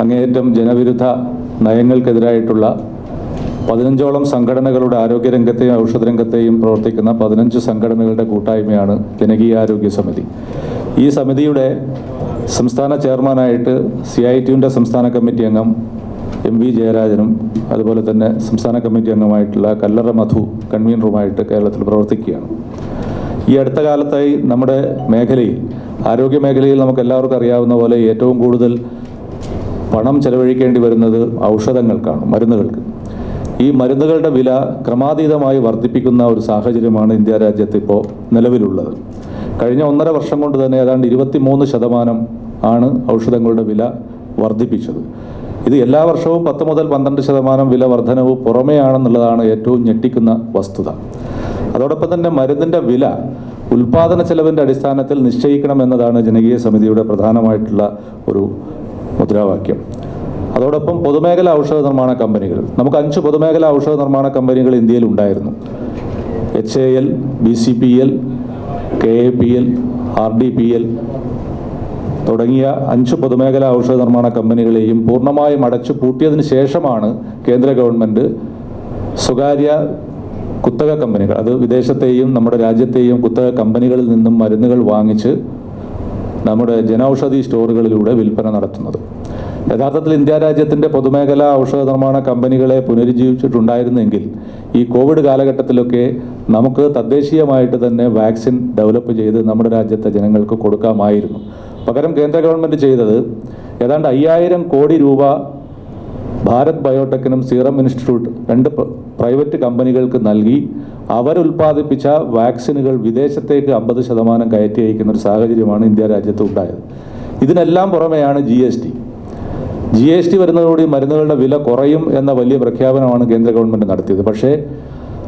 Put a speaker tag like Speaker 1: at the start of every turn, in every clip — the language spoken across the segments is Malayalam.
Speaker 1: അങ്ങേയറ്റം ജനവിരുദ്ധ നയങ്ങൾക്കെതിരായിട്ടുള്ള പതിനഞ്ചോളം സംഘടനകളുടെ ആരോഗ്യരംഗത്തെയും ഔഷധരംഗത്തെയും പ്രവർത്തിക്കുന്ന പതിനഞ്ച് സംഘടനകളുടെ കൂട്ടായ്മയാണ് ജനകീയ ആരോഗ്യ സമിതി. ഈ സമിതിയുടെ സംസ്ഥാന ചെയർമാനായിട്ട് സി ഐ ടിയുടെ സംസ്ഥാന കമ്മിറ്റി അംഗം എം വി ജയരാജനും അതുപോലെ തന്നെ സംസ്ഥാന കമ്മിറ്റി അംഗമായിട്ടുള്ള കല്ലറ മധു കൺവീനറുമായിട്ട് കേരളത്തിൽ പ്രവർത്തിക്കുകയാണ്. ഈ അടുത്ത കാലത്തായി നമ്മുടെ മേഖലയിൽ ആരോഗ്യ മേഖലയിൽ നമുക്ക് എല്ലാവർക്കും അറിയാവുന്ന പോലെ ഏറ്റവും കൂടുതൽ പണം ചെലവഴിക്കേണ്ടി വരുന്നത് ഔഷധങ്ങൾക്കാണ് മരുന്നുകൾക്ക്. ഈ മരുന്നുകളുടെ വില ക്രമാതീതമായി വർദ്ധിപ്പിക്കുന്ന ഒരു സാഹചര്യമാണ് ഇന്ത്യ രാജ്യത്ത് ഇപ്പോൾ നിലവിലുള്ളത്. കഴിഞ്ഞ ഒന്നര വർഷം കൊണ്ട് തന്നെ ഏതാണ്ട് ഇരുപത്തിമൂന്ന് ശതമാനം ആണ് ഔഷധങ്ങളുടെ വില വർദ്ധിപ്പിച്ചത്. ഇത് എല്ലാ വർഷവും പത്ത് മുതൽ പന്ത്രണ്ട് ശതമാനം വില വർധനവ് പുറമെയാണെന്നുള്ളതാണ് ഏറ്റവും ഞെട്ടിക്കുന്ന വസ്തുത. അതോടൊപ്പം തന്നെ മരുന്നിന്റെ വില ഉൽപാദന ചെലവിന്റെ അടിസ്ഥാനത്തിൽ നിശ്ചയിക്കണം നിശ്ചയിക്കണമെന്നതാണ് ജനകീയ സമിതിയുടെ പ്രധാനമായിട്ടുള്ള ഒരു മുദ്രാവാക്യം. അതോടൊപ്പം പൊതുമേഖല ഔഷധ നിർമ്മാണ കമ്പനികൾ. നമുക്ക് അഞ്ച് പൊതുമേഖല ഔഷധ നിർമ്മാണ കമ്പനികൾ ഇന്ത്യയിൽ ഉണ്ടായിരുന്നു H A L B C P L K A P L R D P L തുടങ്ങിയ അഞ്ച് പൊതുമേഖലാ ഔഷധ നിർമ്മാണ കമ്പനികളെയും പൂർണമായും അടച്ചു പൂട്ടിയതിന് ശേഷമാണ് കേന്ദ്ര ഗവൺമെന്റ് സ്വകാര്യ കുത്തക കമ്പനികൾ അത് വിദേശത്തെയും നമ്മുടെ രാജ്യത്തെയും കുത്തക കമ്പനികളിൽ നിന്നും മരുന്നുകൾ വാങ്ങിച്ച് നമ്മുടെ ജനൌഷധി സ്റ്റോറുകളിലൂടെ വിൽപ്പന നടത്തുന്നത്. യഥാർത്ഥത്തിൽ ഇന്ത്യ രാജ്യത്തിന്റെ പൊതുമേഖലാ ഔഷധ നിർമ്മാണ കമ്പനികളെ പുനരുജ്ജീവിച്ചിട്ടുണ്ടായിരുന്നെങ്കിൽ ഈ കോവിഡ് കാലഘട്ടത്തിലൊക്കെ നമുക്ക് തദ്ദേശീയമായിട്ട് തന്നെ വാക്സിൻ ഡെവലപ്പ് ചെയ്ത് നമ്മുടെ രാജ്യത്തെ ജനങ്ങൾക്ക് കൊടുക്കാമായിരുന്നു. പകരം കേന്ദ്ര ഗവൺമെന്റ് ചെയ്തത് ഏതാണ്ട് അയ്യായിരം കോടി രൂപ ഭാരത് ബയോടെക്കിനും സീറം ഇൻസ്റ്റിറ്റ്യൂട്ട് രണ്ട് പ്ര- പ്രൈവറ്റ് കമ്പനികൾക്ക് നൽകി അവരുൽപ്പാദിപ്പിച്ച വാക്സിനുകൾ വിദേശത്തേക്ക് അമ്പത് ശതമാനം കയറ്റി അയക്കുന്ന ഒരു സാഹചര്യമാണ് ഇന്ത്യ രാജ്യത്ത് ഉണ്ടായത്. ഇതിനെല്ലാം പുറമെയാണ് G S T. G S T വരുന്നതോടുകൂടി മരുന്നുകളുടെ വില കുറയും എന്ന വലിയ പ്രഖ്യാപനമാണ് കേന്ദ്ര ഗവൺമെന്റ് നടത്തിയത്. പക്ഷേ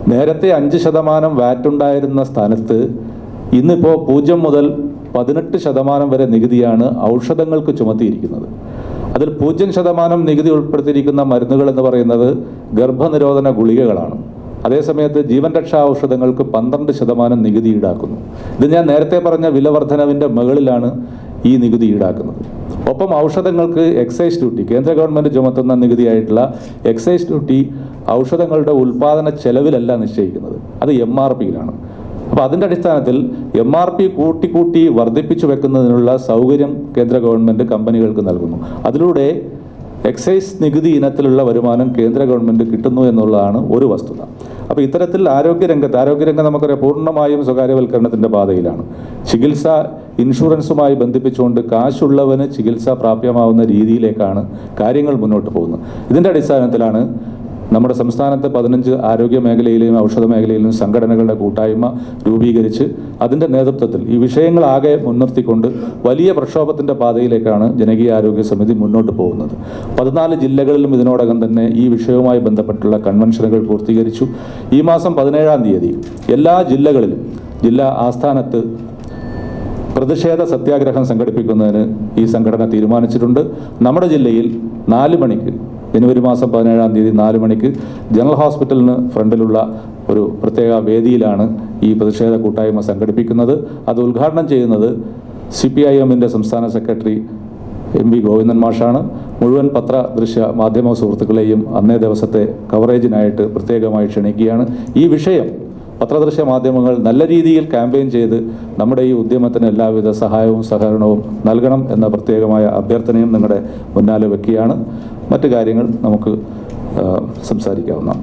Speaker 1: നേരത്തെ അഞ്ച് ശതമാനം വാറ്റ് ഉണ്ടായിരുന്ന സ്ഥാനത്ത് ഇന്നിപ്പോൾ പൂജ്യം മുതൽ പതിനെട്ട് ശതമാനം വരെ നികുതിയാണ് ഔഷധങ്ങൾക്ക് ചുമത്തിയിരിക്കുന്നത്. അതിൽ പൂജ്യം ശതമാനം നികുതി ഉൾപ്പെടുത്തിയിരിക്കുന്ന മരുന്നുകൾ എന്ന് പറയുന്നത് ഗർഭനിരോധന ഗുളികകളാണ്. അതേസമയത്ത് ജീവൻ രക്ഷാ ഔഷധങ്ങൾക്ക് പന്ത്രണ്ട് ശതമാനം നികുതി ഈടാക്കുന്നു. ഇത് ഞാൻ നേരത്തെ പറഞ്ഞ വില വർധനവിന്റെ മുകളിലാണ് ഈ നികുതി ഈടാക്കുന്നത്. ഒപ്പം ഔഷധങ്ങൾക്ക് എക്സൈസ് ഡ്യൂട്ടി കേന്ദ്ര ഗവൺമെന്റ് ചുമത്തുന്ന നികുതിയായിട്ടുള്ള എക്സൈസ് ഡ്യൂട്ടി ഔഷധങ്ങളുടെ ഉൽപ്പാദന ചെലവിലല്ല നിശ്ചയിക്കുന്നത്. അത് എം ആർ പിയിലാണ് അപ്പോൾ അതിന്റെ അടിസ്ഥാനത്തിൽ എം ആർ പി കൂട്ടി കൂട്ടി വർദ്ധിപ്പിച്ചു വെക്കുന്നതിനുള്ള സൗകര്യം കേന്ദ്ര ഗവൺമെന്റ് കമ്പനികൾക്ക് നൽകുന്നു. അതിലൂടെ എക്സൈസ് നികുതി ഇനത്തിലുള്ള വരുമാനം കേന്ദ്ര ഗവൺമെന്റ് കിട്ടുന്നു എന്നുള്ളതാണ് ഒരു വസ്തുത. അപ്പോൾ ഇത്തരത്തിൽ ആരോഗ്യരംഗത്ത് ആരോഗ്യരംഗം നമുക്കറിയാം പൂർണമായും സ്വകാര്യവൽക്കരണത്തിന്റെ പാതയിലാണ്. ചികിത്സ ഇൻഷുറൻസുമായി ബന്ധിപ്പിച്ചുകൊണ്ട് കാശുള്ളവന് ചികിത്സ പ്രാപ്യമാവുന്ന രീതിയിലേക്കാണ് കാര്യങ്ങൾ മുന്നോട്ട് പോകുന്നത്. ഇതിന്റെ അടിസ്ഥാനത്തിലാണ് നമ്മുടെ സംസ്ഥാനത്ത് പതിനഞ്ച് ആരോഗ്യ മേഖലയിലെയും ഔഷധ മേഖലയിലെയും സംഘടനകളുടെ കൂട്ടായ്മ രൂപീകരിച്ച് അതിന്റെ നേതൃത്വത്തിൽ ഈ വിഷയങ്ങളാകെ മുൻനിർത്തിക്കൊണ്ട് വലിയ പ്രക്ഷോഭത്തിന്റെ പാതയിലേക്കാണ് ജനകീയ ആരോഗ്യ സമിതി മുന്നോട്ട് പോകുന്നത്. പതിനാല് ജില്ലകളിലും ഇതിനോടകം തന്നെ ഈ വിഷയവുമായി ബന്ധപ്പെട്ടുള്ള കൺവെൻഷനുകൾ പൂർത്തീകരിച്ചു. ഈ മാസം പതിനേഴാം തീയതി എല്ലാ ജില്ലകളിലും ജില്ലാ ആസ്ഥാനത്ത് പ്രതിഷേധ സത്യാഗ്രഹം സംഘടിപ്പിക്കുന്നതിന് ഈ സംഘടന തീരുമാനിച്ചിട്ടുണ്ട്. നമ്മുടെ ജില്ലയിൽ നാല് മണിക്ക് ജനുവരി മാസം പതിനേഴാം തീയതി നാല് മണിക്ക് ജനറൽ ഹോസ്പിറ്റലിന് ഫ്രണ്ടിലുള്ള ഒരു പ്രത്യേക വേദിയിലാണ് ഈ പ്രതിഷേധ കൂട്ടായ്മ സംഘടിപ്പിക്കുന്നത്. അത് ഉദ്ഘാടനം ചെയ്യുന്നത് സി പി ഐ എമ്മിന്റെ സംസ്ഥാന സെക്രട്ടറി എം വി ഗോവിന്ദൻ മാഷാണ്. മുഴുവൻ പത്ര ദൃശ്യ മാധ്യമ സുഹൃത്തുക്കളെയും അന്നേ ദിവസത്തെ കവറേജിനായിട്ട് പ്രത്യേകമായി ക്ഷണിക്കുകയാണ്. ഈ വിഷയം പത്രദൃശ്യ മാധ്യമങ്ങൾ നല്ല രീതിയിൽ ക്യാമ്പയിൻ ചെയ്ത് നമ്മുടെ ഈ ഉദ്യമത്തിന് എല്ലാവിധ സഹായവും സഹകരണവും നൽകണം എന്ന പ്രത്യേകമായ അഭ്യർത്ഥനയും നിങ്ങളുടെ മുന്നാലെ വെക്കുകയാണ്. മറ്റു കാര്യങ്ങൾ നമുക്ക് സംസാരിക്കാവുന്നതാണ്.